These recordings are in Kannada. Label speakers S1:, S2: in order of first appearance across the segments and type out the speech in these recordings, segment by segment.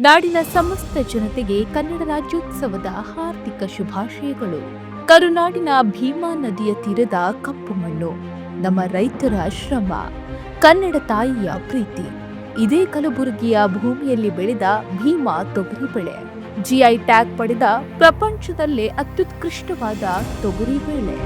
S1: ನಾಡಿನ ಸಮಸ್ತ ಜನತೆಗೆ ಕನ್ನಡ ರಾಜ್ಯೋತ್ಸವದ ಹಾರ್ದಿಕ ಶುಭಾಶಯಗಳು. ಕರುನಾಡಿನ ಭೀಮಾ ನದಿಯ ತೀರದ ಕಪ್ಪು ಮಣ್ಣು, ನಮ್ಮ ರೈತರ ಶ್ರಮ, ಕನ್ನಡ ತಾಯಿಯ ಪ್ರೀತಿ. ಇದೇ ಕಲಬುರಗಿಯ ಭೂಮಿಯಲ್ಲಿ ಬೆಳೆದ ಭೀಮಾ ತೊಗರಿ ಬೆಳೆ. ಜಿಐ ಟ್ಯಾಗ್ ಪಡೆದ ಪ್ರಪಂಚದಲ್ಲೇ ಅತ್ಯುತ್ಕೃಷ್ಟವಾದ ತೊಗರಿ ಬೆಳೆ.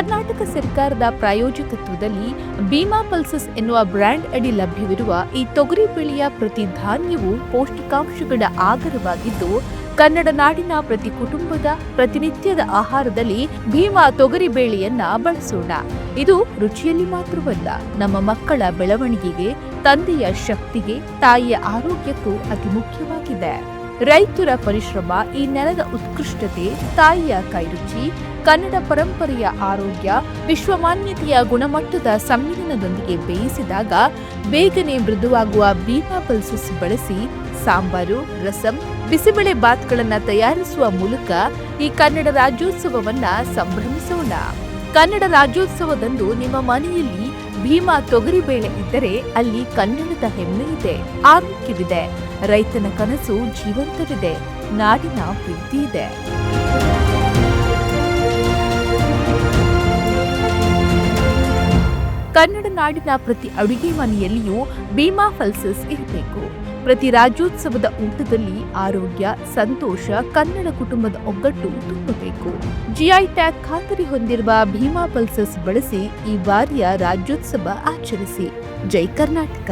S1: ಕರ್ನಾಟಕ ಸರ್ಕಾರದ ಪ್ರಾಯೋಜಕತ್ವದಲ್ಲಿ ಭೀಮಾ ಪಲ್ಸಸ್ ಎನ್ನುವ ಬ್ರ್ಯಾಂಡ್ ಅಡಿ ಲಭ್ಯವಿರುವ ಈ ತೊಗರಿ ಬೆಳೆಯ ಪ್ರತಿ ಧಾನ್ಯವು ಪೌಷ್ಟಿಕಾಂಶಗಳ ಆಗರವಾಗಿದ್ದು ಕನ್ನಡ ನಾಡಿನ ಪ್ರತಿ ಕುಟುಂಬದ ಪ್ರತಿನಿತ್ಯದ ಆಹಾರದಲ್ಲಿ ಭೀಮಾ ತೊಗರಿ ಬೇಳೆಯನ್ನ ಬಳಸೋಣ. ಇದು ರುಚಿಯಲ್ಲಿ ಮಾತ್ರವಲ್ಲ, ನಮ್ಮ ಮಕ್ಕಳ ಬೆಳವಣಿಗೆಗೆ, ತಂದೆಯ ಶಕ್ತಿಗೆ, ತಾಯಿಯ ಆರೋಗ್ಯಕ್ಕೂ ಅತಿ ಮುಖ್ಯವಾಗಿದೆ. ರೈತರ ಪರಿಶ್ರಮ ಈ ನೆಲದ ಉತ್ಕೃಷ್ಟತೆ, ತಾಯಿಯ ಕೈರುಚಿ, ಕನ್ನಡ ಪರಂಪರೆಯ ಆರೋಗ್ಯ ವಿಶ್ವಮಾನ್ಯತೆಯ ಗುಣಮಟ್ಟದ ಸಮ್ಮಿಲನದೊಂದಿಗೆ ಬೇಯಿಸಿದಾಗ ಬೇಗನೆ ಮೃದುವಾಗುವ ಬೀಮಾ ಪಲ್ಸಸ್ ಬಳಸಿ ಸಾಂಬಾರು, ರಸಂ, ಬಿಸಿಬೇಳೆ ಬಾತ್ಗಳನ್ನು ತಯಾರಿಸುವ ಮೂಲಕ ಈ ಕನ್ನಡ ರಾಜ್ಯೋತ್ಸವವನ್ನ ಸಂಭ್ರಮಿಸೋಣ. ಕನ್ನಡ ರಾಜ್ಯೋತ್ಸವದಂದು ನಿಮ್ಮ ಮನೆಯಲ್ಲಿ ಭೀಮಾ ತೊಗರಿಬೇಳೆ ಇದ್ದರೆ ಅಲ್ಲಿ ಕನ್ನಡದ ಹೆಮ್ಮೆ ಇದೆ, ಆರೋಗ್ಯವಿದೆ. ರೈತನ ಕನಸು ಜೀವಂತವಿದೆ, ನಾಡಿನ ಪ್ರೀತಿ ಇದೆ. ಕನ್ನಡ ನಾಡಿನ ಪ್ರತಿ ಅಡುಗೆ ಮನೆಯಲ್ಲಿಯೂ ಭೀಮಾ ಫಲ್ಸಸ್ ಇರಬೇಕು. ಪ್ರತಿ ರಾಜ್ಯೋತ್ಸವದ ಊಟದಲ್ಲಿ ಆರೋಗ್ಯ, ಸಂತೋಷ, ಕನ್ನಡ ಕುಟುಂಬದ ಒಗ್ಗಟ್ಟು ತುಂಬಬೇಕು. ಜಿಐ ಟ್ಯಾಗ್ ಖಾತರಿ ಹೊಂದಿರುವ ಭೀಮಾ ಪಲ್ಸಸ್ ಬಳಸಿ ಈ ಬಾರಿಯ ರಾಜ್ಯೋತ್ಸವ ಆಚರಿಸಿ. ಜೈ ಕರ್ನಾಟಕ.